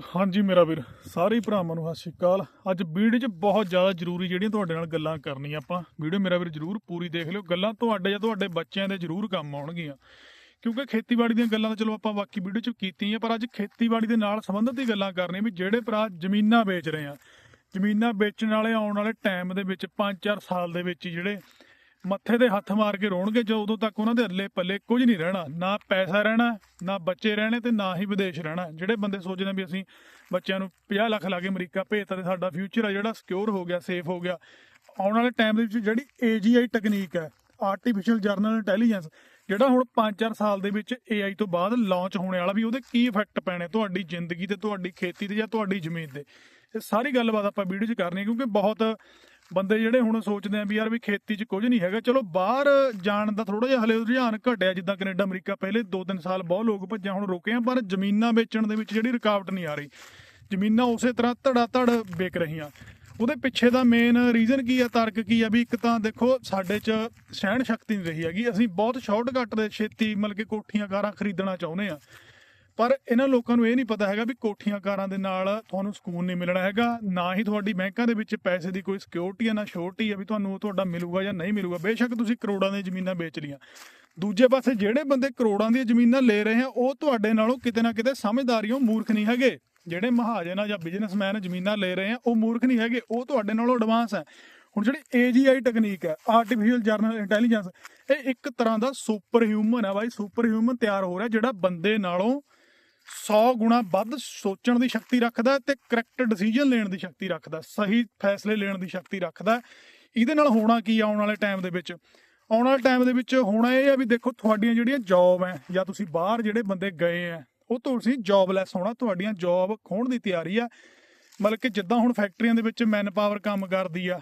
ਹਾਂਜੀ ਮੇਰਾ ਵੀਰ, ਸਾਰੇ ਭਰਾਵਾਂ ਨੂੰ ਸਤਿ ਸ਼੍ਰੀ ਅਕਾਲ। ਅੱਜ ਵੀਡੀਓ 'ਚ ਬਹੁਤ ਜ਼ਿਆਦਾ ਜ਼ਰੂਰੀ ਜਿਹੜੀਆਂ ਤੁਹਾਡੇ ਨਾਲ ਗੱਲਾਂ ਕਰਨੀਆਂ ਆਪਾਂ। ਵੀਡੀਓ ਮੇਰਾ ਵੀਰ ਜ਼ਰੂਰ ਪੂਰੀ ਦੇਖ ਲਿਓ। ਗੱਲਾਂ ਤੁਹਾਡੇ ਜਾਂ ਤੁਹਾਡੇ ਬੱਚਿਆਂ ਦੇ ਜ਼ਰੂਰ ਕੰਮ ਆਉਣਗੀਆਂ। ਕਿਉਂਕਿ ਖੇਤੀਬਾੜੀ ਦੀਆਂ ਗੱਲਾਂ ਤਾਂ ਚਲੋ ਆਪਾਂ ਬਾਕੀ ਵੀਡੀਓ 'ਚ ਕੀਤੀਆਂ, ਪਰ ਅੱਜ ਖੇਤੀਬਾੜੀ ਦੇ ਨਾਲ ਸੰਬੰਧਿਤ ਹੀ ਗੱਲਾਂ ਕਰਨੀਆਂ ਵੀ ਜਿਹੜੇ ਭਰਾ ਜ਼ਮੀਨਾਂ ਵੇਚ ਰਹੇ ਆ। ਜ਼ਮੀਨਾਂ ਵੇਚਣ ਵਾਲੇ ਆਉਣ ਵਾਲੇ ਟਾਈਮ ਦੇ ਵਿੱਚ 5-4 ਸਾਲ ਦੇ ਵਿੱਚ ਜਿਹੜੇ ਮੱਥੇ ਤੇ ਹੱਥ ਮਾਰ ਕੇ ਰੋਣਗੇ ਜੋ ਉਦੋਂ ਤੱਕ ਉਹਨਾਂ ਦੇ ਅੱਲੇ ਪੱਲੇ ਕੁਝ ਨਹੀਂ ਰਹਿਣਾ। ਨਾ ਪੈਸਾ ਰਹਿਣਾ, ਨਾ ਬੱਚੇ ਰਹਿਣੇ ਤੇ ਨਾ ਹੀ ਵਿਦੇਸ਼ ਰਹਿਣਾ। ਜਿਹੜੇ ਬੰਦੇ ਸੋਚਦੇ ਵੀ ਅਸੀਂ ਬੱਚਿਆਂ ਨੂੰ 50 ਲੱਖ ਲਾ ਕੇ ਅਮਰੀਕਾ ਭੇਜਤਾ ਤੇ ਸਾਡਾ ਫਿਊਚਰ ਆ, ਜਿਹੜਾ ਸਿਕਿਉਰ ਹੋ ਗਿਆ ਸੇਫ ਹੋ ਗਿਆ। ਆਉਣ ਵਾਲੇ ਟਾਈਮ ਦੇ ਵਿੱਚ ਜਿਹੜੀ AGI ਟੈਕਨੀਕ ਹੈ ਆਰਟੀਫੀਸ਼ੀਅਲ ਜਰਨਲ ਇੰਟੈਲੀਜੈਂਸ ਜਿਹੜਾ ਹੁਣ 5-4 ਸਾਲ ਦੇ ਵਿੱਚ AI ਤੋਂ ਬਾਅਦ ਲਾਂਚ ਹੋਣੇ ਵਾਲਾ ਵੀ ਉਹਦੇ ਕੀ ਇਫੈਕਟ ਪੈਣੇ ਤੁਹਾਡੀ ਜ਼ਿੰਦਗੀ ਤੇ, ਤੁਹਾਡੀ ਖੇਤੀ ਤੇ ਜਾਂ ਤੁਹਾਡੀ ਜ਼ਮੀਨ ਤੇ। ਇਹ ਸਾਰੀ ਗੱਲਬਾਤ ਆਪਾਂ ਵੀਡੀਓ 'ਚ ਕਰਨੀ ਹੈ ਕਿਉਂਕਿ ਬਹੁਤ ਬੰਦੇ ਜਿਹੜੇ ਹੁਣ ਸੋਚਦੇ ਆ ਵੀ ਯਾਰ ਵੀ ਖੇਤੀ 'ਚ ਕੁਝ ਨਹੀਂ ਹੈਗਾ। ਚਲੋ ਬਾਹਰ ਜਾਣ ਦਾ ਥੋੜਾ ਜਿਹਾ ਹਲੇ ਰੁਝਾਨ ਘਟਿਆ, ਜਿੱਦਾਂ ਕੈਨੇਡਾ, ਅਮਰੀਕਾ ਪਹਿਲੇ 2-3 ਸਾਲ ਬਹੁਤ ਲੋਕ ਭੱਜਿਆ, ਹੁਣ ਰੁਕੇ ਆ, ਪਰ ਜ਼ਮੀਨਾਂ ਵੇਚਣ ਦੇ ਵਿੱਚ ਜਿਹੜੀ ਰੁਕਾਵਟ ਨਹੀਂ ਆ ਰਹੀ। ਜ਼ਮੀਨਾਂ ਉਸੇ ਤਰ੍ਹਾਂ ਧੜਾ ਧੜ ਵਿਕ ਰਹੀਆਂ। ਉਹਦੇ ਪਿੱਛੇ ਦਾ ਮੇਨ ਰੀਜ਼ਨ ਕੀ ਆ, ਤਰਕ ਕੀ ਆ? ਵੀ ਇੱਕ ਤਾਂ ਦੇਖੋ, ਸਾਡੇ 'ਚ ਸਹਿਣ ਸ਼ਕਤੀ ਨਹੀਂ ਰਹੀ ਹੈਗੀ। ਅਸੀਂ ਬਹੁਤ ਸ਼ਾਰਟਕਟ ਦੇ ਛੇਤੀ ਮਤਲਬ ਕਿ ਕੋਠੀਆਂ, ਕਾਰਾਂ ਖਰੀਦਣਾ ਚਾਹੁੰਦੇ ਆ। ਪਰ ਇਹਨਾਂ ਲੋਕਾਂ ਨੂੰ ਇਹ ਨਹੀਂ ਪਤਾ ਹੈਗਾ ਵੀ ਕੋਠੀਆਂ ਕਾਰਾਂ ਦੇ ਨਾਲ ਤੁਹਾਨੂੰ ਸਕੂਨ ਨਹੀਂ ਮਿਲਣਾ ਹੈਗਾ, ਨਾ ਹੀ ਤੁਹਾਡੀ ਬੈਂਕਾਂ ਦੇ ਵਿੱਚ ਪੈਸੇ ਦੀ ਕੋਈ ਸਿਕਿਉਰਿਟੀ ਹੈ ਨਾ ਸ਼ੋਰਟੀ ਹੈ ਵੀ ਤੁਹਾਨੂੰ ਉਹ ਤੁਹਾਡਾ ਮਿਲੂਗਾ ਜਾਂ ਨਹੀਂ ਮਿਲੂਗਾ। ਬੇਸ਼ੱਕ ਤੁਸੀਂ ਕਰੋੜਾਂ ਦੀਆਂ ਜ਼ਮੀਨਾਂ ਵੇਚ ਲੀਆਂ ਦੂਜੇ ਪਾਸੇ ਜਿਹੜੇ ਬੰਦੇ ਕਰੋੜਾਂ ਦੀਆਂ ਜ਼ਮੀਨਾਂ ਲੈ ਰਹੇ ਆ, ਉਹ ਤੁਹਾਡੇ ਨਾਲੋਂ ਕਿਤੇ ਨਾ ਕਿਤੇ ਸਮਝਦਾਰੀਓ ਮੂਰਖ ਨਹੀਂ ਹੈਗੇ। ਜਿਹੜੇ ਮਹਾਜਨ ਆ ਜਾਂ ਬਿਜ਼ਨਸਮੈਨ ਜ਼ਮੀਨਾਂ ਲੈ ਰਹੇ ਆ, ਉਹ ਮੂਰਖ ਨਹੀਂ ਹੈਗੇ, ਉਹ ਤੁਹਾਡੇ ਨਾਲੋਂ ਐਡਵਾਂਸ ਹੈ ਹੁਣ ਜਿਹੜੀ AGI ਟੈਕਨੀਕ ਹੈ ਆਰਟੀਫੀਸ਼ੀਅਲ ਜਰਨਲ ਇੰਟੈਲੀਜੈਂਸ ਇਹ ਇੱਕ ਤਰ੍ਹਾਂ ਦਾ ਸੁਪਰ ਹਿਊਮਨ ਹੈ ਬਾਈ ਸੁਪਰ ਹਿਊਮਨ ਤਿਆਰ ਹੋ ਰਿਹਾ ਜਿਹੜਾ ਬੰਦੇ ਨਾਲੋਂ 100 ਗੁਣਾ ਵੱਧ ਸੋਚਣ ਦੀ ਸ਼ਕਤੀ ਰੱਖਦਾ ਹੈ ਤੇ ਕਰੈਕਟ ਡਿਸੀਜਨ ਲੈਣ ਦੀ ਸ਼ਕਤੀ ਰੱਖਦਾ, ਸਹੀ ਫੈਸਲੇ ਲੈਣ ਦੀ ਸ਼ਕਤੀ ਰੱਖਦਾ। ਇਹਦੇ ਨਾਲ ਹੋਣਾ ਕੀ ਆਉਣ ਵਾਲੇ ਟਾਈਮ ਦੇ ਵਿੱਚ? ਆਉਣ ਵਾਲੇ ਟਾਈਮ ਦੇ ਵਿੱਚ ਹੋਣਾ ਇਹ ਆ ਵੀ ਦੇਖੋ, ਤੁਹਾਡੀਆਂ ਜਿਹੜੀਆਂ ਜੌਬ ਹੈ ਜਾਂ ਤੁਸੀਂ ਬਾਹਰ ਜਿਹੜੇ ਬੰਦੇ ਗਏ ਆ ਉਹ ਤੁਸੀਂ ਜੌਬਲੈਸ ਹੋਣਾ, ਤੁਹਾਡੀਆਂ ਜੌਬ ਖੋਣ ਦੀ ਤਿਆਰੀ ਆ। ਮਤਲਬ ਕਿ ਜਿੱਦਾਂ ਹੁਣ ਫੈਕਟਰੀਆਂ ਦੇ ਵਿੱਚ ਮੈਨ ਪਾਵਰ ਕੰਮ ਕਰਦੀ ਆ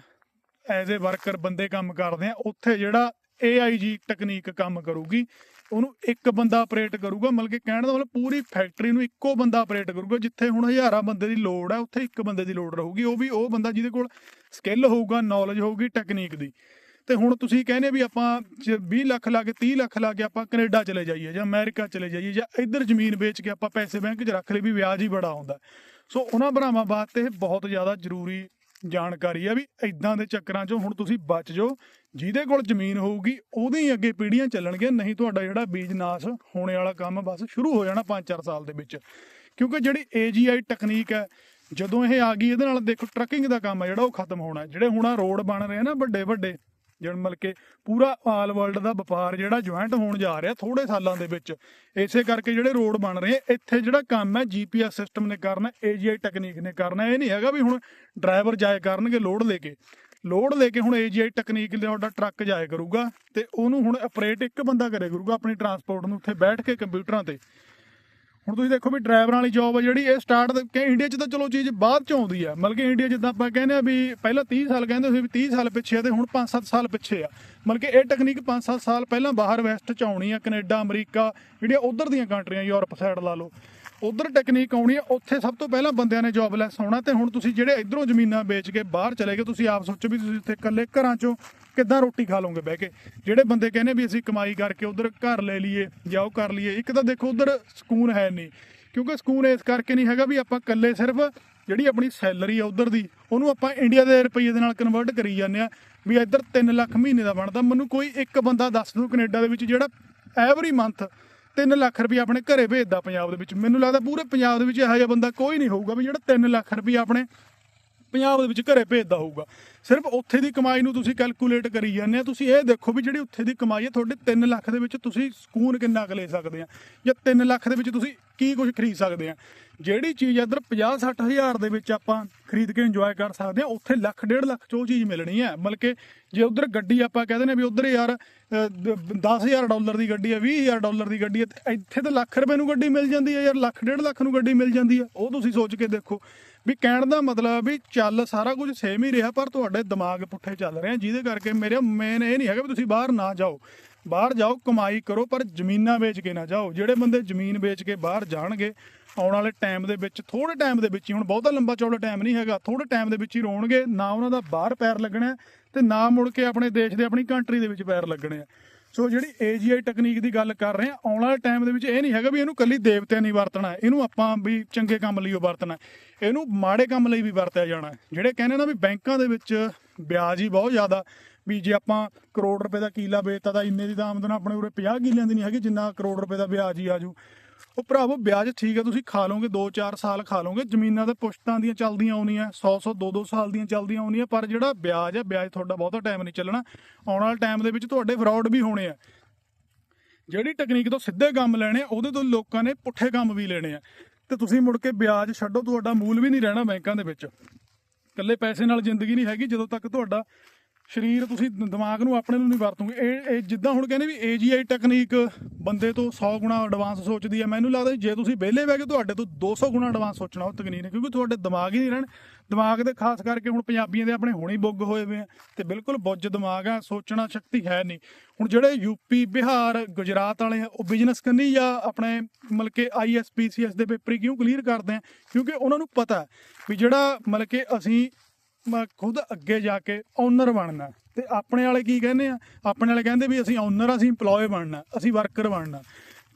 ਐਜ਼ ਅ ਵਰਕਰ ਬੰਦੇ ਕੰਮ ਕਰਦੇ ਆ, ਉੱਥੇ ਜਿਹੜਾ AI ਜੀ ਟੈਕਨੀਕ ਕੰਮ ਕਰੂਗੀ ਉਹਨੂੰ ਇੱਕ ਬੰਦਾ ਆਪਰੇਟ ਕਰੂਗਾ, ਮਤਲਬ ਕਿ ਕਹਿਣ ਦਾ ਮਤਲਬ ਪੂਰੀ ਫੈਕਟਰੀ ਨੂੰ ਇੱਕੋ ਬੰਦਾ ਆਪਰੇਟ ਕਰੂਗਾ, ਜਿੱਥੇ ਹੁਣ ਹਜ਼ਾਰਾਂ ਬੰਦੇ ਦੀ ਲੋੜ ਹੈ ਉੱਥੇ ਇੱਕ ਬੰਦੇ ਦੀ ਲੋੜ ਰਹੂਗੀ, ਉਹ ਵੀ ਉਹ ਬੰਦਾ ਜਿਹਦੇ ਕੋਲ ਸਕਿੱਲ ਹੋਊਗਾ ਨੌਲੇਜ ਹੋਊਗੀ ਟੈਕਨੀਕ ਦੀ। ਤੇ ਹੁਣ ਤੁਸੀਂ ਕਹਿੰਦੇ ਵੀ ਆਪਾਂ ਜੇ 20 ਲੱਖ ਲਾ ਕੇ 30 ਲੱਖ ਲਾ ਕੇ ਆਪਾਂ ਕੈਨੇਡਾ ਚਲੇ ਜਾਈਏ ਜਾਂ ਅਮਰੀਕਾ ਚਲੇ ਜਾਈਏ ਜਾਂ ਇੱਧਰ ਜ਼ਮੀਨ ਵੇਚ ਕੇ ਆਪਾਂ ਪੈਸੇ ਬੈਂਕ 'ਚ ਰੱਖ ਲਈ ਵੀ ਵਿਆਜ ਹੀ ਬੜਾ ਆਉਂਦਾ। ਸੋ ਉਹਨਾਂ ਭਰਾਵਾਂ ਵਾਸਤੇ ਇਹ ਬਹੁਤ ਜ਼ਿਆਦਾ ਜ਼ਰੂਰੀ ਜਾਣਕਾਰੀ ਆ ਵੀ ਇਦਾਂ ਦੇ ਚੱਕਰਾਂ 'ਚੋਂ ਹੁਣ ਤੁਸੀਂ ਬਚ ਜਾਓ। ਜਿਹਦੇ ਕੋਲ ਜ਼ਮੀਨ ਹੋਊਗੀ, ਉਹਦੇ ਹੀ ਅੱਗੇ ਪੀੜ੍ਹੀਆਂ ਚੱਲਣਗੀਆਂ ਨਹੀਂ ਤੁਹਾਡਾ ਜਿਹੜਾ ਬੀਜ ਨਾਸ਼ ਹੋਣੇ ਵਾਲਾ ਕੰਮ ਬਸ ਸ਼ੁਰੂ ਹੋ ਜਾਣਾ 5-4 ਸਾਲ ਦੇ ਵਿੱਚ। ਕਿਉਂਕਿ ਜਿਹੜੀ AGI ਟੈਕਨੀਕ ਹੈ, ਜਦੋਂ ਇਹ ਆ ਗਈ, ਇਹਦੇ ਨਾਲ ਦੇਖੋ ਟਰੱਕਿੰਗ ਦਾ ਕੰਮ ਹੈ ਜਿਹੜਾ, ਉਹ ਖਤਮ ਹੋਣਾ। ਜਿਹੜੇ ਹੁਣ ਆ ਰੋਡ ਬਣ ਰਹੇ ਆ ਨਾ ਵੱਡੇ ਵੱਡੇ ਜਿਹੜਾ ਮਤਲਬ ਕਿ ਪੂਰਾ ਆਲ ਵਰਲਡ ਦਾ ਵਪਾਰ ਜਿਹੜਾ ਜੁਆਇੰਟ ਹੋਣ ਜਾ ਰਿਹਾ ਥੋੜੇ ਸਾਲਾਂ ਦੇ ਵਿੱਚ। ਇਸੇ ਕਰਕੇ ਜਿਹੜੇ ਰੋਡ ਬਣ ਰਹੇ ਇੱਥੇ ਜਿਹੜਾ ਕੰਮ ਹੈ GPS ਸਿਸਟਮ ਨੇ ਕਰਨਾ AGI ਟੈਕਨੀਕ ਨੇ ਕਰਨਾ, ਇਹ ਨਹੀਂ ਹੈਗਾ ਵੀ ਹੁਣ ਡਰਾਈਵਰ ਜਾਏ ਕਰਨਗੇ ਲੋਡ ਲੈ ਕੇ। ਲੋਡ ਲੈ ਕੇ ਹੁਣ AGI ਟੈਕਨੀਕ ਦੇ ਤੁਹਾਡਾ ਟਰੱਕ ਜਾਏ ਕਰੂਗਾ ਤੇ ਉਹਨੂੰ ਹੁਣ ਆਪਰੇਟ ਇੱਕ ਬੰਦਾ ਕਰੇ ਕਰੂਗਾ ਆਪਣੀ ਟਰਾਂਸਪੋਰਟ ਨੂੰ ਉੱਥੇ ਬੈਠ ਕੇ ਕੰਪਿਊਟਰਾਂ ਤੇ। ਹੁਣ ਤੁਸੀਂ ਦੇਖੋ ਵੀ ਡਰਾਈਵਰਾਂ ਵਾਲੀ ਜੌਬ ਆ ਜਿਹੜੀ, ਇਹ ਸਟਾਰਟ ਕਿ ਇੰਡੀਆ 'ਚ ਤਾਂ ਚਲੋ ਚੀਜ਼ ਬਾਅਦ 'ਚ ਆਉਂਦੀ ਆ। ਮਤਲਬ ਕਿ ਇੰਡੀਆ ਜਿੱਦਾਂ ਆਪਾਂ ਕਹਿੰਦੇ ਆ ਵੀ ਪਹਿਲਾਂ 30 ਸਾਲ ਕਹਿੰਦੇ ਸੀ ਵੀ 30 ਸਾਲ ਪਿੱਛੇ ਆ ਤੇ ਹੁਣ 5-7 ਸਾਲ ਪਿੱਛੇ ਆ। ਮਤਲਬ ਕਿ ਇਹ ਟੈਕਨੀਕ 5-7 ਸਾਲ ਪਹਿਲਾਂ ਬਾਹਰ ਵੈਸਟ 'ਚ ਆਉਣੀ ਆ, ਕੈਨੇਡਾ, ਅਮਰੀਕਾ ਜਿਹੜੀਆਂ ਉਧਰ ਦੀਆਂ ਕੰਟਰੀਆਂ ਯੂਰਪ ਸਾਈਡ ਲਾ ਲਓ। ਉਧਰ ਟੈਕਨੀਕ ਆਉਣੀ ਹੈ, ਉੱਥੇ ਸਭ ਤੋਂ ਪਹਿਲਾਂ ਬੰਦਿਆਂ ਨੇ ਜੌਬਲੈਸ ਹੋਣਾ ਤੇ ਹੁਣ ਤੁਸੀਂ ਜਿਹੜੇ ਇਧਰੋਂ ਜ਼ਮੀਨਾਂ ਵੇਚ ਕੇ ਬਾਹਰ ਚਲੇ ਗਏ, ਤੁਸੀਂ ਆਪ ਸੋਚੋ ਵੀ ਤੁਸੀਂ ਉੱਥੇ ਇਕੱਲੇ ਘਰਾਂ 'ਚੋਂ ਕਿੱਦਾਂ ਰੋਟੀ ਖਾ ਲਓਗੇ ਬਹਿ ਕੇ। ਜਿਹੜੇ ਬੰਦੇ ਕਹਿੰਦੇ ਵੀ ਅਸੀਂ ਕਮਾਈ ਕਰਕੇ ਉਧਰ ਘਰ ਲੈ ਲਈਏ ਜਾਂ ਉਹ ਕਰ ਲਈਏ, ਇੱਕ ਤਾਂ ਦੇਖੋ ਉਧਰ ਸਕੂਨ ਹੈ ਨਹੀਂ, ਕਿਉਂਕਿ ਸਕੂਨ ਇਸ ਕਰਕੇ ਨਹੀਂ ਹੈਗਾ ਵੀ ਆਪਾਂ ਇਕੱਲੇ ਸਿਰਫ ਜਿਹੜੀ ਆਪਣੀ ਸੈਲਰੀ ਆ ਉਧਰ ਦੀ, ਉਹਨੂੰ ਆਪਾਂ ਇੰਡੀਆ ਦੇ ਰੁਪਈਏ ਦੇ ਨਾਲ ਕਨਵਰਟ ਕਰੀ ਜਾਂਦੇ ਆ ਵੀ ਇੱਧਰ 3 ਲੱਖ ਮਹੀਨੇ ਦਾ ਬਣਦਾ। ਮੈਨੂੰ ਕੋਈ ਇੱਕ ਬੰਦਾ ਦੱਸ ਦੂ ਕੈਨੇਡਾ ਦੇ ਵਿੱਚ ਜਿਹੜਾ ਐਵਰੀ ਮੰਥ 3 ਲੱਖ ਰੁਪਏ ਆਪਣੇ ਘਰੇ ਭੇਜਦਾ ਪੰਜਾਬ ਦੇ ਵਿੱਚ। ਮੈਨੂੰ ਲੱਗਦਾ ਪੂਰੇ ਪੰਜਾਬ ਦੇ ਵਿੱਚ ਇਹੋ ਜਿਹਾ ਬੰਦਾ ਕੋਈ ਨਹੀਂ ਹੋਊਗਾ ਵੀ ਜਿਹੜਾ 3 ਲੱਖ ਰੁਪਏ ਆਪਣੇ ਪੰਜਾਬ ਦੇ ਵਿੱਚ ਘਰੇ ਭੇਜਦਾ ਹੋਊਗਾ। ਸਿਰਫ ਉੱਥੇ ਦੀ ਕਮਾਈ ਨੂੰ ਤੁਸੀਂ ਕੈਲਕੂਲੇਟ ਕਰੀ ਜਾਂਦੇ ਆ। ਤੁਸੀਂ ਇਹ ਦੇਖੋ ਵੀ ਜਿਹੜੀ ਉੱਥੇ ਦੀ ਕਮਾਈ ਹੈ, ਤੁਹਾਡੇ 3 ਲੱਖ ਦੇ ਵਿੱਚ ਤੁਸੀਂ ਸਕੂਨ ਕਿੰਨਾ ਕੁ ਲੈ ਸਕਦੇ ਆ। ਜਾਂ 3 ਲੱਖ ਦੇ ਵਿੱਚ ਤੁਸੀਂ ਕੀ ਕੁਝ ਖਰੀਦ ਸਕਦੇ ਆ। ਜਿਹੜੀ ਚੀਜ਼ ਇੱਧਰ 50 60 ਹਜ਼ਾਰ ਦੇ ਵਿੱਚ ਆਪਾਂ ਖਰੀਦ ਕੇ ਇੰਜੋਏ ਕਰ ਸਕਦੇ ਆ ਉੱਥੇ ਲੱਖ, ਡੇਢ ਲੱਖ ਚ ਉਹ ਚੀਜ਼ ਮਿਲਣੀ ਹੈ। ਮਤਲਬ ਕਿ ਜੇ ਉਧਰ ਗੱਡੀ ਆਪਾਂ ਕਹਿੰਦੇ ਨੇ ਵੀ ਉਧਰ ਯਾਰ 10000 ਡਾਲਰ ਦੀ ਗੱਡੀ ਹੈ 20000 ਡਾਲਰ ਦੀ ਗੱਡੀ ਹੈ ਇੱਥੇ ਤਾਂ ਲੱਖ ਰੁਪਏ ਨੂੰ ਗੱਡੀ ਮਿਲ ਜਾਂਦੀ ਹੈ ਯਾਰ, ਲੱਖ, ਡੇਢ ਲੱਖ ਨੂੰ ਗੱਡੀ ਮਿਲ ਜਾਂਦੀ ਹੈ। ਉਹ ਤੁਸੀਂ ਸੋਚ ਕੇ ਦੇਖੋ ਵੀ ਕਹਿਣ ਦਾ ਮਤਲਬ ਵੀ ਚੱਲ ਸਾਰਾ ਕੁਝ ਸੇਮ ਹੀ ਰਿਹਾ, ਪਰ ਤੁਹਾਡੇ ਦਿਮਾਗ ਪੁੱਠੇ ਚੱਲ ਰਹੇ ਆ, ਜਿਹਦੇ ਕਰਕੇ ਮੇਰਾ ਮੇਨ ਇਹ ਨਹੀਂ ਹੈਗਾ ਵੀ ਤੁਸੀਂ ਬਾਹਰ ਨਾ ਜਾਓ। ਬਾਹਰ ਜਾਓ, ਕਮਾਈ ਕਰੋ, ਪਰ ਜ਼ਮੀਨਾਂ ਵੇਚ ਕੇ ਨਾ ਜਾਓ। ਜਿਹੜੇ ਬੰਦੇ ਜ਼ਮੀਨ ਵੇਚ ਕੇ ਬਾਹਰ ਜਾਣਗੇ, ਆਉਣ ਵਾਲੇ ਟਾਈਮ ਦੇ ਵਿੱਚ ਥੋੜੇ ਟਾਈਮ ਦੇ ਵਿੱਚ ਹੀ, ਹੁਣ ਬਹੁਤਾ ਲੰਬਾ ਚੌੜਾ ਟਾਈਮ ਨਹੀਂ ਹੈਗਾ ਥੋੜੇ ਟਾਈਮ ਦੇ ਵਿੱਚ ਹੀ ਰੋਣਗੇ, ਨਾ ਉਹਨਾਂ ਦਾ ਬਾਹਰ ਪੈਰ ਲੱਗਣਾ ਹੈ ਤੇ ਨਾ ਮੁੜ ਕੇ ਆਪਣੇ ਦੇਸ਼ ਦੇ, ਆਪਣੀ ਕੰਟਰੀ ਦੇ ਵਿੱਚ ਪੈਰ ਲੱਗਣੇ ਆ ਸੋ ਜਿਹੜੀ AGI ਟੈਕਨੀਕ ਦੀ ਗੱਲ ਕਰ ਰਹੇ ਆ ਆਉਣ ਵਾਲੇ ਟਾਈਮ ਦੇ ਵਿੱਚ ਇਹ ਨਹੀਂ ਹੈਗਾ ਵੀ ਇਹਨੂੰ ਕੱਲੀ ਦੇਵਤਿਆਂ ਨਹੀਂ ਵਰਤਣਾ ਇਹਨੂੰ ਆਪਾਂ ਵੀ ਚੰਗੇ ਕੰਮ ਲਈ ਓ ਵਰਤਣਾ ਇਹਨੂੰ ਮਾੜੇ ਕੰਮ ਲਈ ਵੀ ਵਰਤਿਆ ਜਾਣਾ ਜਿਹੜੇ ਕਹਿੰਦੇ ਨਾ ਵੀ ਬੈਂਕਾਂ ਦੇ ਵਿੱਚ ਵਿਆਜ ਹੀ ਬਹੁਤ ਜ਼ਿਆਦਾ ਵੀ ਜੇ ਆਪਾਂ ਕਰੋੜ ਰੁਪਏ ਦਾ ਕੀਲਾ ਵੇਚਤਾ ਤਾਂ ਇੰਨੇ ਦੀ ਤਾਂ ਆਮਦਨ ਆਪਣੇ ਉਰੇ 50 ਕਿੱਲਿਆਂ ਦੀ ਨਹੀਂ ਹੈਗੀ ਜਿੰਨਾ ਕਰੋੜ ਰੁਪਏ ਦਾ ਵਿਆਜ ਹੀ ਆਜੂ। ਉਹ ਭਰਾਵੋ ਵਿਆਜ ਠੀਕ ਹੈ ਤੁਸੀਂ ਖਾ ਲਓਗੇ 2-4 ਸਾਲ ਖਾ ਲਓਗੇ ਜ਼ਮੀਨਾਂ ਤੇ ਪੁਸ਼ਤਾਂ ਦੀਆਂ ਚੱਲਦੀਆਂ ਆਉਣੀਆਂ 100-100 2-2 ਸਾਲ ਦੀਆਂ ਚੱਲਦੀਆਂ ਆਉਣੀਆਂ ਪਰ ਜਿਹੜਾ ਵਿਆਜ ਹੈ ਵਿਆਜ ਤੁਹਾਡਾ ਬਹੁਤਾ ਟਾਈਮ ਨਹੀਂ ਚੱਲਣਾ। ਆਉਣ ਵਾਲੇ ਟਾਈਮ ਦੇ ਵਿੱਚ ਤੁਹਾਡੇ ਫਰਾਡ ਵੀ ਹੋਣੇ ਆ। ਜਿਹੜੀ ਟੈਕਨੀਕ ਤੋਂ ਸਿੱਧੇ ਕੰਮ ਲੈਣੇ ਆ, ਉਹਦੇ ਤੋਂ ਲੋਕਾਂ ਨੇ ਪੁੱਠੇ ਕੰਮ ਵੀ ਲੈਣੇ ਆ। ਤੇ ਤੁਸੀਂ ਮੁੜ ਕੇ ਵਿਆਜ ਛੱਡੋ ਤੁਹਾਡਾ ਮੂਲ ਵੀ ਨਹੀਂ ਰਹਿਣਾ ਬੈਂਕਾਂ ਦੇ ਵਿੱਚ। ਇਕੱਲੇ ਪੈਸੇ ਨਾਲ ਜ਼ਿੰਦਗੀ ਨਹੀਂ ਹੈਗੀ ਜਦੋਂ ਤੱਕ ਤੁਹਾਡਾ ਸਰੀਰ ਤੁਸੀਂ ਦਿਮਾਗ ਨੂੰ ਆਪਣੇ ਨੂੰ ਨਹੀਂ ਵਰਤੋਗੇ। ਇਹ ਇਹ ਜਿੱਦਾਂ ਹੁਣ ਕਹਿੰਦੇ ਵੀ AGI ਟੈਕਨੀਕ ਬੰਦੇ ਤੋਂ 100 ਗੁਣਾ ਐਡਵਾਂਸ ਸੋਚਦੀ ਹੈ ਮੈਨੂੰ ਲੱਗਦਾ ਜੇ ਤੁਸੀਂ ਵਿਹਲੇ ਬਹਿ ਕੇ ਤੁਹਾਡੇ ਤੋਂ 200 ਗੁਣਾ ਐਡਵਾਂਸ ਸੋਚਣਾ ਉਹ ਤਕਨੀਕ ਹੈ ਕਿਉਂਕਿ ਤੁਹਾਡੇ ਦਿਮਾਗ ਹੀ ਨਹੀਂ ਰਹਿਣ। ਦਿਮਾਗ ਦੇ ਖਾਸ ਕਰਕੇ ਹੁਣ ਪੰਜਾਬੀਆਂ ਦੇ ਆਪਣੇ ਹੁਣੇ ਬੁੱਗ ਹੋਏ ਹੋਏ ਆ, ਤੇ ਬਿਲਕੁਲ ਬੁੱਝ ਦਿਮਾਗ ਆ, ਸੋਚਣਾ ਸ਼ਕਤੀ ਹੈ ਨਹੀਂ। ਹੁਣ ਜਿਹੜੇ ਯੂਪੀ ਬਿਹਾਰ, ਗੁਜਰਾਤ ਵਾਲੇ ਆ, ਉਹ ਬਿਜ਼ਨਸ ਕਰਨੀ ਜਾਂ ਆਪਣੇ ਮਤਲਬ ਕਿ ਆਈਐਸਪੀਸੀਐਸ ਦੇ ਪੇਪਰ ਹੀ ਕਿਉਂ ਕਲੀਅਰ ਕਰਦੇ ਆ? ਕਿਉਂਕਿ ਉਹਨਾਂ ਨੂੰ ਪਤਾ ਵੀ ਜਿਹੜਾ ਮਤਲਬ ਕਿ ਅਸੀਂ ਮੈਂ ਖੁਦ ਅੱਗੇ ਜਾ ਕੇ ਓਨਰ ਬਣਨਾ ਤੇ ਆਪਣੇ ਵਾਲੇ ਕੀ ਕਹਿੰਦੇ ਆ? ਆਪਣੇ ਵਾਲੇ ਕਹਿੰਦੇ ਵੀ ਅਸੀਂ ਓਨਰ ਅਸੀਂ EMPLOYE ਬਣਨਾ ਅਸੀਂ ਵਰਕਰ ਬਣਨਾ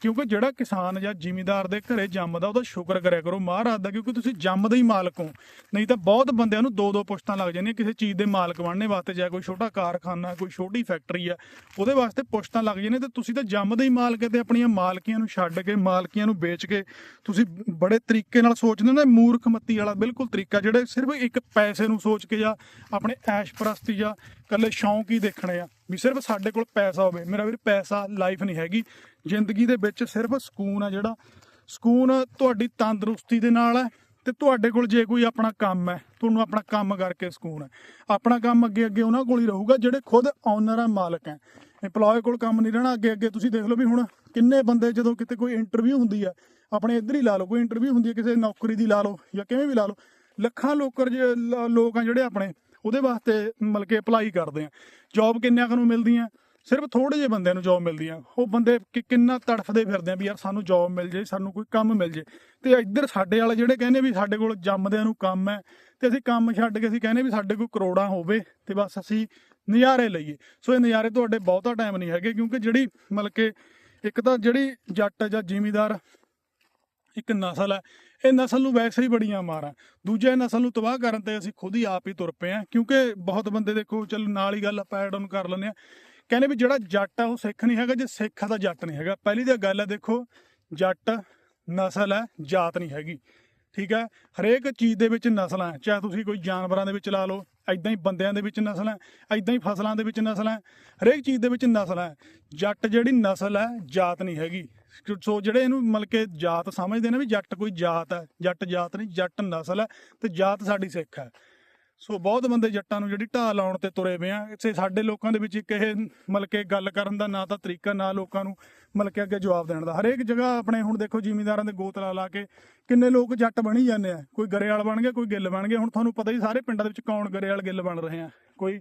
ਕਿਉਂਕਿ ਜਿਹੜਾ ਕਿਸਾਨ ਜਾਂ ਜ਼ਿਮੀਂਦਾਰ ਦੇ ਘਰੇ ਜੰਮਦਾ, ਉਹਦਾ ਸ਼ੁਕਰ ਕਰਿਆ ਕਰੋ ਮਹਾਰਾਜ ਦਾ, ਕਿਉਂਕਿ ਤੁਸੀਂ ਜੰਮਦੇ ਹੀ ਮਾਲਕ ਹੋ। ਨਹੀਂ ਤਾਂ ਬਹੁਤ ਬੰਦਿਆਂ ਨੂੰ ਦੋ ਦੋ ਪੁਸ਼ਤਾਂ ਲੱਗ ਜਾਂਦੀਆਂ, ਕਿਸੇ ਚੀਜ਼ ਦੇ ਮਾਲਕ ਬਣਨੇ ਵਾਸਤੇ, ਜਾਂ ਕੋਈ ਛੋਟਾ ਕਾਰਖਾਨਾ, ਕੋਈ ਛੋਟੀ ਫੈਕਟਰੀ ਆ, ਉਹਦੇ ਵਾਸਤੇ ਪੁਸ਼ਤਾਂ ਲੱਗ ਜਾਂਦੀਆਂ। ਤੇ ਤੁਸੀਂ ਤਾਂ ਜੰਮਦੇ ਹੀ ਮਾਲਕ ਤੇ ਆਪਣੀਆਂ ਮਾਲਕੀਆਂ ਨੂੰ ਛੱਡ ਕੇ, ਮਾਲਕੀਆਂ ਨੂੰ ਵੇਚ ਕੇ ਤੁਸੀਂ ਬੜੇ ਤਰੀਕੇ ਨਾਲ ਸੋਚਦੇ ਹੋ ਨਾ ਮੂਰਖ ਮੱਤੀ ਵਾਲਾ ਬਿਲਕੁਲ ਤਰੀਕਾ, ਜਿਹੜੇ ਸਿਰਫ ਇੱਕ ਪੈਸੇ ਨੂੰ ਸੋਚ ਕੇ ਜਾਂ ਆਪਣੇ ਐਸ਼ ਪ੍ਰਸਤੀ ਜਾਂ ਕੱਲੇ ਸ਼ੌਂਕ ਹੀ ਦੇਖਣੇ ਆ। ਵੀ ਸਿਰਫ ਸਾਡੇ ਕੋਲ ਪੈਸਾ ਹੋਵੇ। ਮੇਰਾ ਵੀਰ, ਪੈਸਾ ਲਾਈਫ ਨਹੀਂ ਹੈਗੀ। ਜ਼ਿੰਦਗੀ ਦੇ ਵਿੱਚ ਸਿਰਫ ਸਕੂਨ ਆ ਜਿਹੜਾ। ਸਕੂਨ ਤੁਹਾਡੀ ਤੰਦਰੁਸਤੀ ਦੇ ਨਾਲ ਹੈ ਤੇ ਤੁਹਾਡੇ ਕੋਲ ਜੇ ਕੋਈ ਆਪਣਾ ਕੰਮ ਹੈ, ਤੁਹਾਨੂੰ ਆਪਣਾ ਕੰਮ ਕਰਕੇ ਸਕੂਨ ਹੈ। ਆਪਣਾ ਕੰਮ ਅੱਗੇ ਅੱਗੇ ਉਹਨਾਂ ਕੋਲ ਹੀ ਰਹੂਗਾ ਜਿਹੜੇ ਖੁਦ ਓਨਰ ਆ, ਮਾਲਕ ਹੈ। EMPLOYE ਕੋਲ ਕੰਮ ਨਹੀਂ ਰਹਿਣਾ ਅੱਗੇ ਅੱਗੇ ਤੁਸੀਂ ਦੇਖ ਲਓ ਵੀ ਹੁਣ ਕਿੰਨੇ ਬੰਦੇ ਜਦੋਂ ਕਿਤੇ ਕੋਈ ਇੰਟਰਵਿਊ ਹੁੰਦੀ ਆ, ਆਪਣੇ ਇੱਧਰ ਹੀ ਲਾ ਲਓ, ਕੋਈ ਇੰਟਰਵਿਊ ਹੁੰਦੀ ਹੈ ਕਿਸੇ ਨੌਕਰੀ ਦੀ ਲਾ ਲਓ ਜਾਂ ਕਿਵੇਂ ਵੀ ਲਾ ਲਓ, ਲੱਖਾਂ ਲੋਕਰ ਜੇ ਲੋਕ ਆ ਜਿਹੜੇ ਆਪਣੇ। ਉਹਦੇ ਵਾਸਤੇ ਮਤਲਬ ਕਿ ਅਪਲਾਈ ਕਰਦੇ ਆ। ਜੌਬ ਕਿੰਨਿਆਂ ਕੁ ਨੂੰ ਮਿਲਦੀਆਂ? ਸਿਰਫ ਥੋੜੇ ਜਿਹੇ ਬੰਦਿਆਂ ਨੂੰ ਜੌਬ ਮਿਲਦੀਆਂ। ਉਹ ਬੰਦੇ ਕਿ ਕਿੰਨਾ ਤੜਫਦੇ ਫਿਰਦੇ ਆ ਵੀ ਯਾਰ ਸਾਨੂੰ ਜੌਬ ਮਿਲ ਜੇ, ਸਾਨੂੰ ਕੋਈ ਕੰਮ ਮਿਲ ਜੇ। ਤੇ ਇੱਧਰ ਸਾਡੇ ਵਾਲੇ ਜਿਹੜੇ ਕਹਿੰਦੇ ਵੀ ਸਾਡੇ ਕੋਲ ਜੰਮਦਿਆਂ ਨੂੰ ਕੰਮ ਹੈ, ਤੇ ਅਸੀਂ ਕੰਮ ਛੱਡ ਕੇ ਅਸੀਂ ਕਹਿੰਦੇ ਵੀ ਸਾਡੇ ਕੋਲ ਕਰੋੜਾਂ ਹੋਵੇ ਤੇ ਬਸ ਅਸੀਂ ਨਜ਼ਾਰੇ ਲਈਏ। ਸੋ ਇਹ ਨਜ਼ਾਰੇ ਤੁਹਾਡੇ ਬਹੁਤਾ ਟਾਈਮ ਨਹੀਂ ਹੈਗੇ, ਕਿਉਂਕਿ ਜਿਹੜੀ ਮਤਲਬ ਕਿ ਇੱਕ ਤਾਂ ਜਿਹੜੀ ਜੱਟ ਜਾਂ ਜ਼ਿਮੀਦਾਰ, ਇੱਕ ਨਸਲ ਹੈ ਇਹ ਨਸਲ ਨੂੰ ਵੈਸੇ ਹੀ ਬੜੀਆਂ ਮਾਰਾਂ। ਦੂਜੇ ਨਸਲ ਨੂੰ ਤਬਾਹ ਕਰਨ ਤੇ ਅਸੀਂ ਖੁਦ ਹੀ ਆਪ ਹੀ ਤੁਰ ਪਏ ਆ ਕਿਉਂਕਿ ਬਹੁਤ ਬੰਦੇ ਦੇਖੋ, ਚਲ ਨਾਲ ਹੀ ਗੱਲ ਆਪਾਂ ਐਡ ਆਨ ਕਰ ਲੈਂਦੇ ਆ ਕਹਿੰਦੇ ਵੀ ਜਿਹੜਾ ਜੱਟ ਆ, ਉਹ ਸਿੱਖ ਨਹੀਂ ਹੈਗਾ, ਜੇ ਸਿੱਖ ਆ ਤਾਂ ਜੱਟ ਨਹੀਂ ਹੈਗਾ। ਪਹਿਲੀ ਤਾਂ ਗੱਲ ਹੈ ਦੇਖੋ, ਜੱਟ, ਨਸਲ ਹੈ ਜਾਤ ਨਹੀਂ ਹੈਗੀ। ਠੀਕ ਹੈ ਹਰੇਕ ਚੀਜ਼ ਦੇ ਵਿੱਚ ਨਸਲਾਂ ਹੈ ਚਾਹੇ ਤੁਸੀਂ ਕੋਈ ਜਾਨਵਰਾਂ ਦੇ ਵਿੱਚ ਲਾ ਲਓ ਐਦਾਂ ਹੀ ਬੰਦਿਆਂ ਦੇ ਵਿੱਚ ਨਸਲ ਹੈ ਐਦਾਂ ਹੀ ਫਸਲਾਂ ਦੇ ਵਿੱਚ ਨਸਲ ਹੈ ਹਰੇਕ ਚੀਜ਼ ਦੇ ਵਿੱਚ ਨਸਲ ਹੈ ਜੱਟ ਜਿਹੜੀ ਨਸਲ ਹੈ ਜਾਤ ਨਹੀਂ ਹੈਗੀ। ਸੋ ਜਿਹੜੇ ਇਹਨੂੰ ਮਤਲਬ ਕਿ ਜਾਤ ਸਮਝਦੇ ਨੇ ਵੀ ਜੱਟ ਕੋਈ ਜਾਤ ਹੈ, ਜੱਟ ਜਾਤ ਨਹੀਂ, ਜੱਟ ਨਸਲ ਹੈ ਤੇ ਜਾਤ ਸਾਡੀ ਸਿੱਖ ਹੈ। ਸੋ ਬਹੁਤ ਬੰਦੇ ਜੱਟਾਂ ਨੂੰ ਜਿਹੜੀ ਢਾਹ ਲਾਉਣ ਤੇ ਤੁਰੇ ਪਏ ਆ। ਇੱਥੇ ਸਾਡੇ ਲੋਕਾਂ ਦੇ ਵਿੱਚ ਇੱਕ ਇਹ ਮਤਲਬ ਕਿ ਗੱਲ ਕਰਨ ਦਾ ਨਾ ਤਾਂ ਤਰੀਕਾ, ਨਾ ਲੋਕਾਂ ਨੂੰ ਮਤਲਬ ਕਿ ਅੱਗੇ ਜਵਾਬ ਦੇਣ ਦਾ। ਹਰੇਕ ਜਗ੍ਹਾ ਆਪਣੇ ਹੁਣ ਦੇਖੋ ਜ਼ਿਮੀਂਦਾਰਾਂ ਦੇ ਗੋਤ ਲਾ ਲਾ ਕੇ ਕਿੰਨੇ ਲੋਕ ਜੱਟ ਬਣੀ ਜਾਂਦੇ ਆ। ਕੋਈ ਗਰੇਵਾਲ ਬਣ ਗਿਆ ਕੋਈ ਗਿੱਲ ਬਣ ਗਿਆ ਹੁਣ ਤੁਹਾਨੂੰ ਪਤਾ ਹੀ ਸਾਰੇ ਪਿੰਡਾਂ ਦੇ ਵਿੱਚ ਕੌਣ ਗਰੇਵਾਲ, ਗਿੱਲ ਬਣ ਰਹੇ ਆ। ਕੋਈ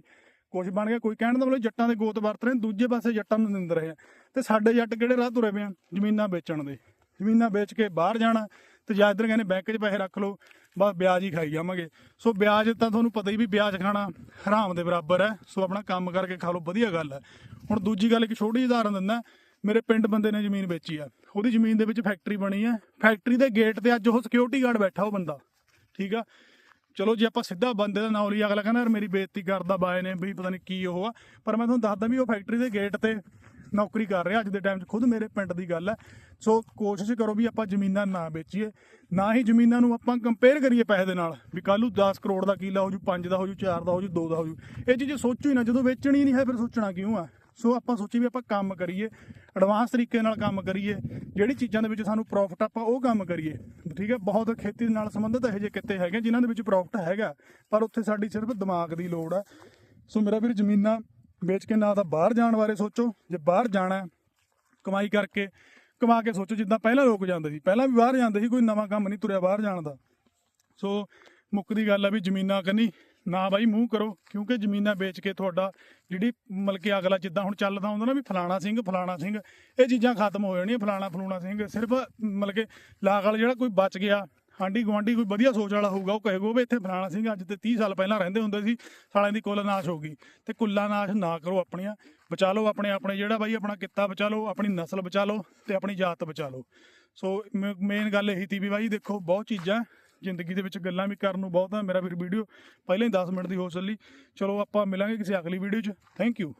ਕੁਛ ਬਣ ਗਿਆ, ਕੋਈ ਕਹਿਣ ਦਾ ਮਤਲਬ ਜੱਟਾਂ ਦੇ ਗੋਤ ਵਰਤ ਰਹੇ ਦੂਜੇ ਪਾਸੇ ਜੱਟਾਂ ਨੂੰ ਨਿੰਦ ਰਹੇ ਤੇ ਸਾਡੇ ਜੱਟ ਕਿਹੜੇ ਰਾਹ ਤੁਰੇ ਪਏ ਜ਼ਮੀਨਾਂ ਵੇਚਣ ਦੇ। ਜ਼ਮੀਨਾਂ ਵੇਚ ਕੇ ਬਾਹਰ ਜਾਣਾ, ਤੇ ਜਾਂ ਇੱਧਰ ਕਹਿੰਦੇ ਬੈਂਕ 'ਚ ਪੈਸੇ ਰੱਖ ਲਓ, ਬਸ ਵਿਆਜ ਹੀ ਖਾਈ ਜਾਵਾਂਗੇ। ਸੋ ਵਿਆਜ ਤਾਂ ਤੁਹਾਨੂੰ ਪਤਾ ਹੀ ਵੀ ਵਿਆਜ ਖਾਣਾ ਹਰਾਮ ਦੇ ਬਰਾਬਰ ਹੈ। ਸੋ ਆਪਣਾ ਕੰਮ ਕਰਕੇ ਖਾ ਲਓ, ਵਧੀਆ ਗੱਲ ਹੈ। ਹੁਣ ਦੂਜੀ ਗੱਲ ਇੱਕ ਛੋਟੀ ਉਦਾਹਰਨ ਦਿੰਦਾ, ਮੇਰੇ ਪਿੰਡ ਬੰਦੇ ਨੇ ਜ਼ਮੀਨ ਵੇਚੀ ਆ। ਉਹਦੀ ਜ਼ਮੀਨ ਦੇ ਵਿੱਚ ਫੈਕਟਰੀ ਬਣੀ ਹੈ ਫੈਕਟਰੀ ਦੇ ਗੇਟ ਤੇ ਅੱਜ ਉਹ ਸਿਕਿਉਰਿਟੀ ਗਾਰਡ ਬੈਠਾ ਉਹ ਬੰਦਾ। ਠੀਕ ਆ? ਚਲੋ ਜੇ ਆਪਾਂ ਸਿੱਧਾ ਬੰਦੇ ਦਾ ਨਾਮ ਲਈ ਅਗਲਾ ਕਹਿੰਦਾ ਯਾਰ ਮੇਰੀ ਬੇਇੱਜ਼ਤੀ ਕਰਦਾ ਬਾਏ ਨੇ ਵੀ ਪਤਾ ਨਹੀਂ ਕੀ ਉਹ ਆ। ਪਰ ਮੈਂ ਤੁਹਾਨੂੰ ਦੱਸਦਾ ਵੀ ਉਹ ਫੈਕਟਰੀ ਦੇ ਗੇਟ ਤੇ ਨੌਕਰੀ ਕਰ ਰਿਹਾ ਅੱਜ ਦੇ ਟਾਈਮ 'ਚ ਖੁਦ ਮੇਰੇ ਪਿੰਡ ਦੀ ਗੱਲ ਹੈ। ਸੋ ਕੋਸ਼ਿਸ਼ ਕਰੋ ਵੀ ਆਪਾਂ ਜ਼ਮੀਨਾਂ ਨਾ ਵੇਚੀਏ, ਨਾ ਹੀ ਜ਼ਮੀਨਾਂ ਨੂੰ ਆਪਾਂ ਕੰਪੇਅਰ ਕਰੀਏ ਪੈਸੇ ਦੇ ਨਾਲ। ਵੀ ਕੱਲ੍ਹ ਨੂੰ 10 ਕਰੋੜ ਦਾ ਕਿੱਲਾ ਹੋ ਜੂ 5 ਦਾ ਹੋ ਜੂ 4 ਦਾ ਹੋ ਜੂ 2 ਦਾ ਹੋ ਜੂ ਇਹ ਚੀਜ਼ ਸੋਚੋ ਹੀ ਨਾ, ਜਦੋਂ ਵੇਚਣੀ ਨਹੀਂ ਹੈ ਫਿਰ ਸੋਚਣਾ ਕਿਉਂ ਆ? ਸੋ ਆਪਾਂ ਸੋਚੀ ਵੀ ਆਪਾਂ ਕੰਮ ਕਰੀਏ ਐਡਵਾਂਸ ਤਰੀਕੇ ਨਾਲ ਕੰਮ ਕਰੀਏ, ਜਿਹੜੀ ਚੀਜ਼ਾਂ ਦੇ ਵਿੱਚ ਸਾਨੂੰ ਪ੍ਰੋਫਿਟ ਆਪਾਂ ਉਹ ਕੰਮ ਕਰੀਏ। ਠੀਕ ਹੈ, ਬਹੁਤ ਖੇਤੀ ਦੇ ਨਾਲ ਸੰਬੰਧਿਤ ਇਹੋ ਜਿਹੇ ਕਿੱਤੇ ਹੈਗੇ ਜਿਨ੍ਹਾਂ ਦੇ ਵਿੱਚ ਪ੍ਰੋਫਿਟ ਹੈਗਾ, ਪਰ ਉੱਥੇ ਸਾਡੀ ਸਿਰਫ ਦਿਮਾਗ ਦੀ ਲੋੜ ਹੈ ਸੋ ਮੇਰਾ ਵੀਰ ਜ਼ਮੀਨਾਂ ਵੇਚ ਕੇ ਨਾ ਤਾਂ ਬਾਹਰ ਜਾਣ ਬਾਰੇ ਸੋਚੋ, ਜੇ ਬਾਹਰ ਜਾਣਾ ਕਮਾਈ ਕਰਕੇ ਕਮਾ ਕੇ ਸੋਚੋ, ਜਿੱਦਾਂ ਪਹਿਲਾਂ ਲੋਕ ਜਾਂਦੇ ਸੀ, ਪਹਿਲਾਂ ਵੀ ਬਾਹਰ ਜਾਂਦੇ ਸੀ, ਕੋਈ ਨਵਾਂ ਕੰਮ ਨਹੀਂ ਤੁਰਿਆ ਬਾਹਰ ਜਾਣ ਦਾ। ਸੋ ਮੁੱਕਦੀ ਗੱਲ ਆ ਵੀ ਜ਼ਮੀਨਾਂ ਕੰਨੀ ਨਾ ਬਾਈ ਮੂੰਹ ਕਰੋ, ਕਿਉਂਕਿ ਜ਼ਮੀਨਾਂ ਵੇਚ ਕੇ ਤੁਹਾਡਾ ਜਿਹੜੀ ਮਤਲਬ ਕਿ ਅਗਲਾ ਜਿੱਦਾਂ ਹੁਣ ਚੱਲਦਾ ਹੁੰਦਾ ਨਾ ਵੀ ਫਲਾਣਾ ਸਿੰਘ ਫਲਾਣਾ ਸਿੰਘ, ਇਹ ਚੀਜ਼ਾਂ ਖਤਮ ਹੋ ਜਾਣੀਆਂ, ਫਲਾਣਾ, ਫਲੂਣਾ ਸਿੰਘ, ਸਿਰਫ ਮਤਲਬ ਕਿ ਲਾਗ ਵਾਲਾ ਜਿਹੜਾ ਕੋਈ ਬਚ ਗਿਆ ਆਂਢੀ ਗੁਆਂਢੀ ਕੋਈ ਵਧੀਆ ਸੋਚ ਵਾਲਾ ਹੋਊਗਾ, ਉਹ ਕਹੇਗਾ ਵੀ ਇੱਥੇ ਫਲਾਣਾ ਸਿੰਘ ਅੱਜ ਤੇ 30 ਸਾਲ ਪਹਿਲਾਂ ਰਹਿੰਦੇ ਹੁੰਦੇ ਸੀ, ਸਾਲਿਆਂ ਦੀ ਕੁੱਲ ਨਾਸ਼ ਹੋ ਗਈ। ਤੇ ਕੁੱਲਾ ਨਾਸ਼ ਨਾ ਕਰੋ ਆਪਣੀਆਂ, ਬਚਾ ਲਓ ਆਪਣੇ ਆਪਣੇ ਜਿਹੜਾ ਬਾਈ ਆਪਣਾ ਕਿੱਤਾ ਬਚਾ ਲਓ, ਆਪਣੀ ਨਸਲ ਬਚਾ ਲਓ ਤੇ ਆਪਣੀ ਜਾਤ ਬਚਾ ਲਓ। ਸੋ ਮੇਨ ਗੱਲ ਇਹੀ ਤੀ ਵੀ ਬਾਈ ਦੇਖੋ, ਬਹੁਤ ਚੀਜ਼ਾਂ ਜ਼ਿੰਦਗੀ ਦੇ ਵਿੱਚ ਗੱਲਾਂ ਵੀ ਕਰਨ ਨੂੰ ਬਹੁਤ ਆ, ਮੇਰਾ ਫਿਰ ਵੀਡੀਓ ਪਹਿਲਾਂ ਹੀ 10 ਮਿੰਟ ਦੀ ਹੋ ਚੱਲੀ। ਚਲੋ ਆਪਾਂ ਮਿਲਾਂਗੇ ਕਿਸੇ ਅਗਲੀ ਵੀਡੀਓ 'ਚ। Thank you